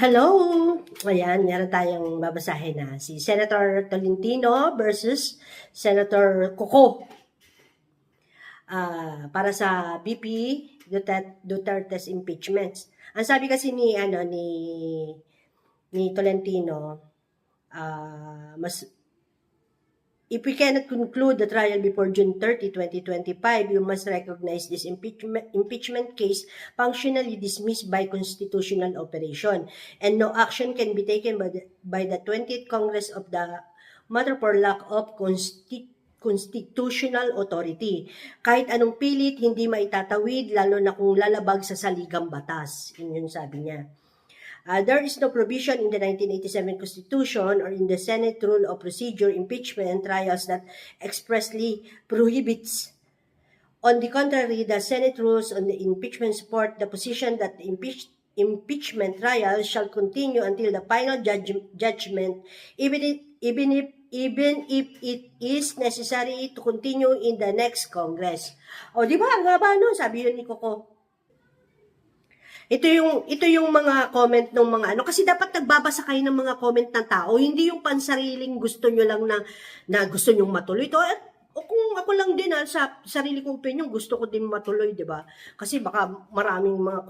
Hello! Ayan, meron tayong babasahin na si Senator Tolentino versus Senator Coco. Ah, para sa BP Duterte, Duterte's impeachments. Ang sabi kasi ni ano ni ni Tolentino, ah, mas If we cannot conclude the trial before June 30, 2025, you must recognize this impeachment, impeachment case functionally dismissed by constitutional operation, and no action can be taken by the, by the 20th Congress of the matter for lack of consti- constitutional authority. Kahit anong pilit, hindi maitatawid, lalo na kung lalabag sa saligang batas. Yun yung sabi niya. Uh, there is no provision in the 1987 Constitution or in the Senate Rule of Procedure impeachment and trials that expressly prohibits. On the contrary, the Senate rules on the impeachment support the position that the impeach, impeachment trial shall continue until the final judge, judgment, even if, even if even if it is necessary to continue in the next Congress. O, di ba? Ang haba nun, sabi yun ni Coco. Ito yung ito yung mga comment ng mga ano kasi dapat nagbabasa kayo ng mga comment ng tao, hindi yung pansariling gusto nyo lang na na gusto nyong matuloy to. O kung ako lang din ha, sa sarili kong opinion, gusto ko din matuloy, di ba? Kasi baka maraming mga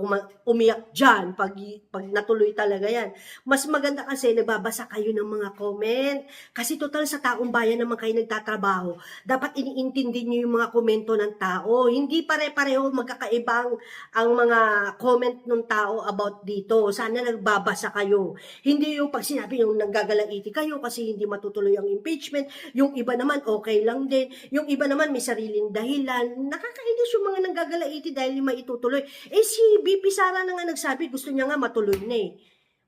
umiyak dyan pag, pag natuloy talaga yan. Mas maganda kasi nagbabasa kayo ng mga comment. Kasi total sa taong bayan naman kayo nagtatrabaho. Dapat iniintindi nyo yung mga komento ng tao. Hindi pare-pareho magkakaibang ang mga comment ng tao about dito. Sana nagbabasa kayo. Hindi yung pag sinabi yung nanggagalaiti kayo kasi hindi matutuloy ang impeachment. Yung iba naman okay lang din. Yung iba naman may sariling dahilan. Nakakainis yung mga nanggagalaiti dahil may itutuloy. Eh si BP Sara na nga nagsabi gusto niya nga matuloy na eh.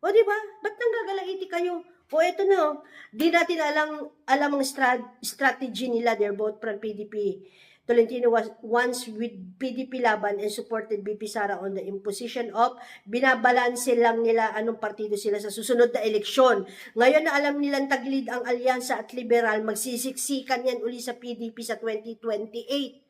O di ba? Ba't nanggagalaiti kayo? O eto na, oh. di natin alam, alam ang strat- strategy nila. They're both from PDP. Tolentino was once with PDP laban and supported BP Sara on the imposition of binabalanse lang nila anong partido sila sa susunod na eleksyon. Ngayon na alam nilang taglid ang alyansa at liberal, magsisiksikan yan uli sa PDP sa 2028.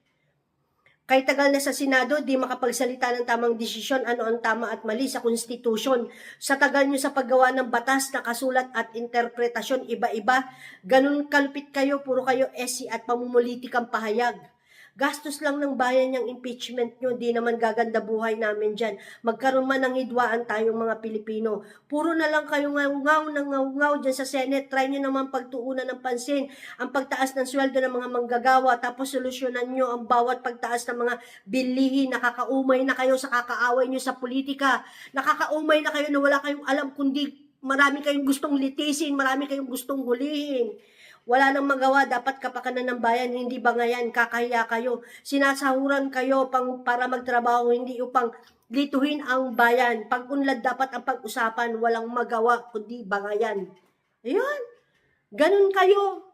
Kay tagal na sa Senado, di makapagsalita ng tamang desisyon ano ang tama at mali sa konstitusyon. Sa tagal nyo sa paggawa ng batas na kasulat at interpretasyon iba-iba, ganun kalpit kayo, puro kayo SC at pamumulitikang pahayag. Gastos lang ng bayan yung impeachment nyo, di naman gaganda buhay namin dyan. Magkaroon man ng hidwaan tayong mga Pilipino. Puro na lang kayo ngaw-ngaw ng ngaw-ngaw dyan sa Senate. Try nyo naman pagtuunan ng pansin ang pagtaas ng sweldo ng mga manggagawa tapos solusyonan nyo ang bawat pagtaas ng mga bilihin. Nakakaumay na kayo sa kakaaway nyo sa politika. Nakakaumay na kayo na wala kayong alam kundi marami kayong gustong litisin, marami kayong gustong hulihin. Wala nang magawa, dapat kapakanan ng bayan, hindi ba ngayon, kakahiya kayo. Sinasahuran kayo pang, para magtrabaho, hindi upang lituhin ang bayan. Pag-unlad dapat ang pag-usapan, walang magawa, kundi bangayan. Ayun, ganun kayo.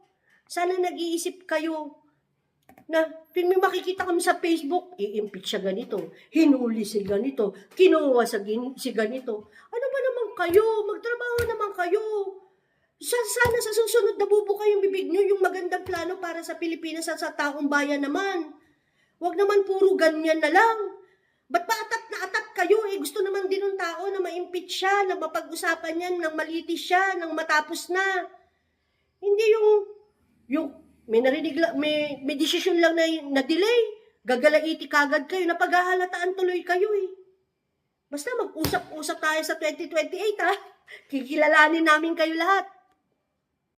Sana nag-iisip kayo na pin may makikita kami sa Facebook, i-impeach siya ganito, hinuli si ganito, kinuha sa gin- si ganito. Ano ba naman kayo? Magtrabaho naman kayo. Sa, sana sa susunod nabubuka yung bibig nyo yung magandang plano para sa Pilipinas at sa taong bayan naman. Huwag naman puro ganyan na lang. Ba't pa atat na atat kayo? Eh, gusto naman din ng tao na ma-impeach siya, na mapag-usapan yan, nang malitis siya, nang matapos na. Hindi yung, yung, may narinig lang, may, may desisyon lang na, na delay. Gagalaiti kagad kayo, napaghahalataan tuloy kayo eh. Basta mag-usap-usap tayo sa 2028 ha. Kikilalanin namin kayo lahat.